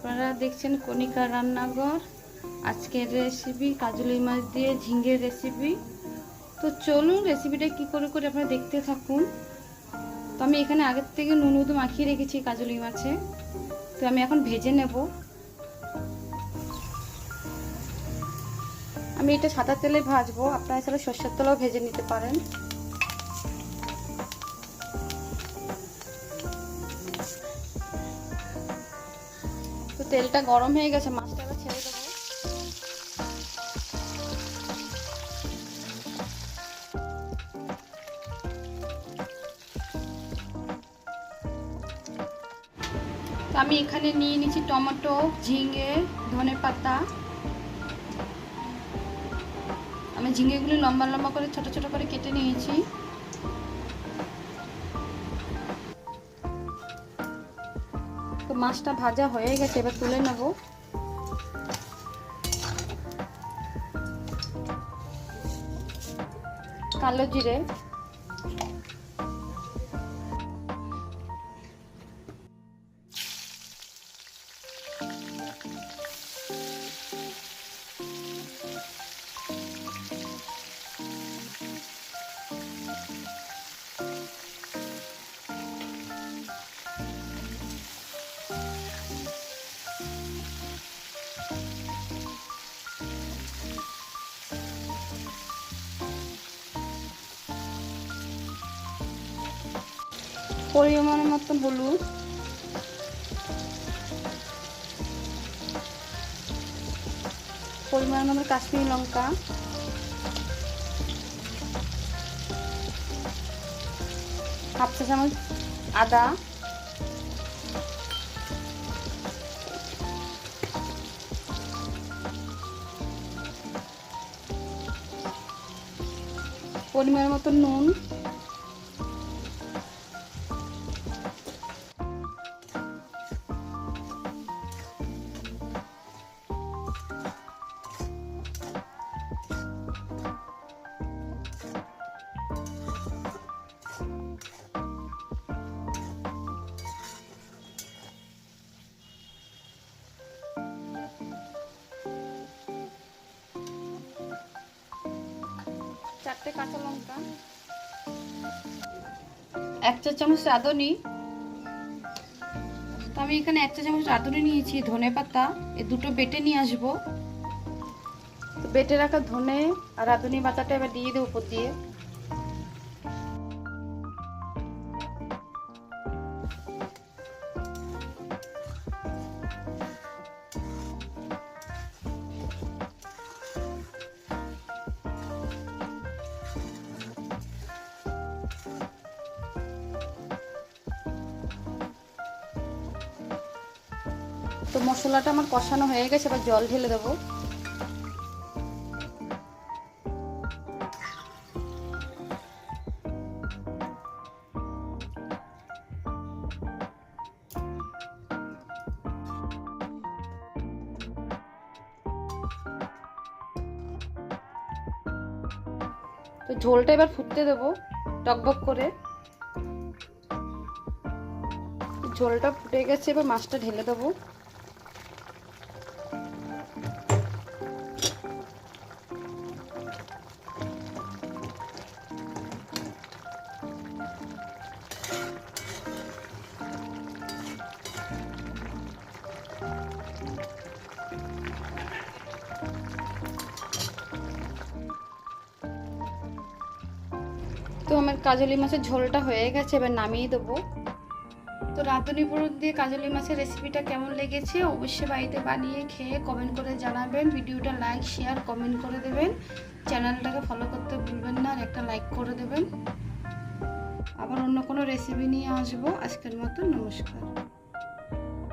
আপনারা দেখছেন কণিকা রান্নাঘর। আজকের রেসিপি কাজলি মাছ দিয়ে ঝিঙ্গের রেসিপি তো চলুন রেসিপিটা কি করে করে আপনারা দেখতে থাকুন। তো আমি এখানে আগের থেকে নুন উদু মাখিয়ে রেখেছি কাজলি মাছে। তো আমি এখন ভেজে নেব। আমি এটা সাদা তেলে ভাজবো। আপনারা এছাড়া সর্ষের তেলেও ভেজে নিতে পারেন। তেলটা গরম হয়ে গেছে, মাছটা ছেড়ে দেবো। আমি এখানে নিয়ে নিচ্ছি টমেটো, ঝিঙে, ধনে পাতা। আমি ঝিঙেগুলি লম্বা লম্বা করে, ছোট ছোট করে কেটে নিয়েছি। মাছটা ভাজা হয়ে গেছে এবার তুলে নেব। কালো জিরে। পরিমাণ মতন হলুদ। পরিমাণ মতো কাশ্মীরি লঙ্কা। হাফ চা চামচ আদা। পরিমাণ মতো নুন। চারটে কাঁচা লঙ্কা। এক চা চামচ রাঁধুনি। তো আমি এখানে এক চা চামচ রাঁধুনি নিয়েছি ধনে পাতা। এ দুটো বেটে নিয়ে আসব। তো বেটে রাখা ধনে আর রাঁধুনি পাতাটা এবার দিয়ে দেবো উপর দিয়ে। তো মশলাটা আমার কষানো হয়ে গেছে, এবার জল ঢেলে দেবো। তো ঝোলটা এবার ফুটতে দেবো টকবক করে। ঝোলটা ফুটে গেছে, এবার মাছটা ঢেলে দেবো। তো আমার কাজলি মাছের ঝোলটা হয়ে গেছে, এবার নামিয়ে দেবো। তো রাঁধুনি পুরুত দিয়ে কাজলি মাছের রেসিপিটা কেমন লেগেছে অবশ্যই বাড়িতে বানিয়ে খেয়ে কমেন্ট করে জানাবেন। ভিডিওটা লাইক শেয়ার কমেন্ট করে দেবেন। চ্যানেলটাকে ফলো করতে ভুলবেন না আর একটা লাইক করে দেবেন। আবার অন্য কোনো রেসিপি নিয়ে আসব। আজকের মতো নমস্কার।